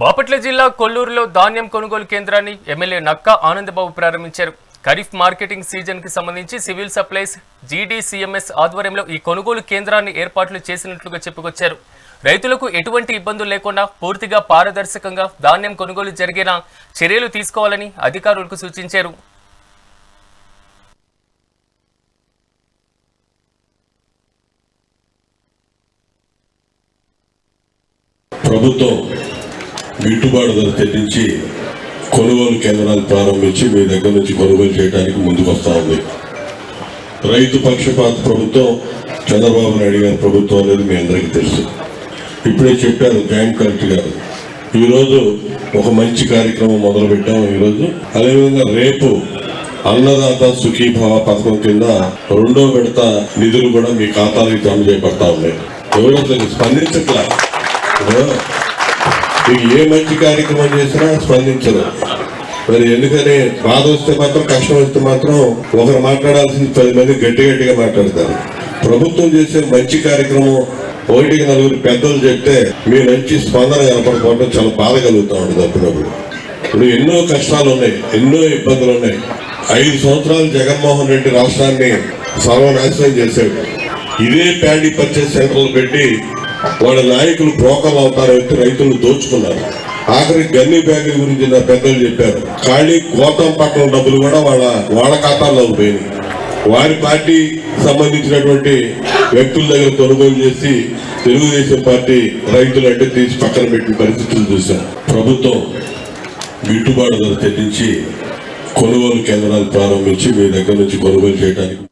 బాపట్ల జిల్లా కొల్లూరులో ధాన్యం కొనుగోలు కేంద్రాన్ని ఎమ్మెల్యే నక్కా ఆనందబాబు ప్రారంభించారు. ఖరీఫ్ మార్కెటింగ్ సీజన్కి సంబంధించి సివిల్ సప్లైస్ జీడీసీఎంఎస్ ఆధ్వర్యంలో ఈ కొనుగోలు కేంద్రాన్ని ఏర్పాట్లు చేసినట్లుగా చెప్పుకొచ్చారు. రైతులకు ఎటువంటి ఇబ్బందులు లేకుండా పూర్తిగా పారదర్శకంగా ధాన్యం కొనుగోలు జరిగేలా చర్యలు తీసుకోవాలని అధికారులకు సూచించారు. ప్రభుత్వం గిట్టుబాటు ధర చెల్లించి కొనుగోలు కేంద్రాలు ప్రారంభించి మీ దగ్గర నుంచి కొనుగోలు చేయడానికి ముందుకొస్తా ఉంది. రైతు పక్షపాత ప్రభుత్వం చంద్రబాబు నాయుడు గారి ప్రభుత్వం అనేది మీ అందరికీ తెలుసు. ఇప్పుడే చెప్పారు జాయింట్ కలెక్టర్ గారు. ఈరోజు ఒక మంచి కార్యక్రమం మొదలుపెట్టాము ఈరోజు. అదేవిధంగా రేపు అన్నదాత సుఖీభావ పథకం కింద రెండో విడత నిధులు కూడా మీ ఖాతాలకు జమ చేయబడతా ఉన్నాయి. ఎవరో స్పందించట్లా? మీకు ఏ మంచి కార్యక్రమం చేసినా స్పందించరు మరి ఎందుకని బాధ వస్తే మాత్రం కష్టం వస్తే మాత్రం ఒకరు మాట్లాడాల్సింది పది మంది గట్టి గట్టిగా మాట్లాడతారు. ప్రభుత్వం చేసే మంచి కార్యక్రమం ఒకటికి నలుగురు పెద్దలు చెప్తే మీ మంచి స్పందన కనపడకపోవడం చాలా బాధ కలుగుతూ ఉంటుంది అప్పుడప్పుడు ఇప్పుడు ఎన్నో కష్టాలు ఉన్నాయి ఎన్నో ఇబ్బందులు ఉన్నాయి. ఐదు సంవత్సరాలు జగన్మోహన్ రెడ్డి రాష్ట్రాన్ని సర్వనాశనం చేశాడు. ఇదే ప్యాడీ పర్చేస్ సెంటర్లు పెట్టి వాళ్ళ నాయకులు బ్రోకర్లు అవుతారు రైతులు దోచుకున్నారు. ఆఖరి గన్ని బ్యాగుల గురించి నా పెద్దలు చెప్పారు. ఖాళీ గోతం పక్కన డబ్బులు కూడా వాళ్ళ వాళ్ళ ఖాతాల్లో పోయినాయి. వారి పార్టీ సంబంధించినటువంటి వ్యక్తుల దగ్గర కొనుగోలు చేసి తెలుగుదేశం పార్టీ రైతులు అంటే తీసి పక్కన పెట్టిన పరిస్థితులు చూశాం. ప్రభుత్వం గిట్టుబాటు ధర చెల్లించి కొనుగోలు కేంద్రాలు ప్రారంభించి మీ దగ్గర నుంచి కొనుగోలు చేయడానికి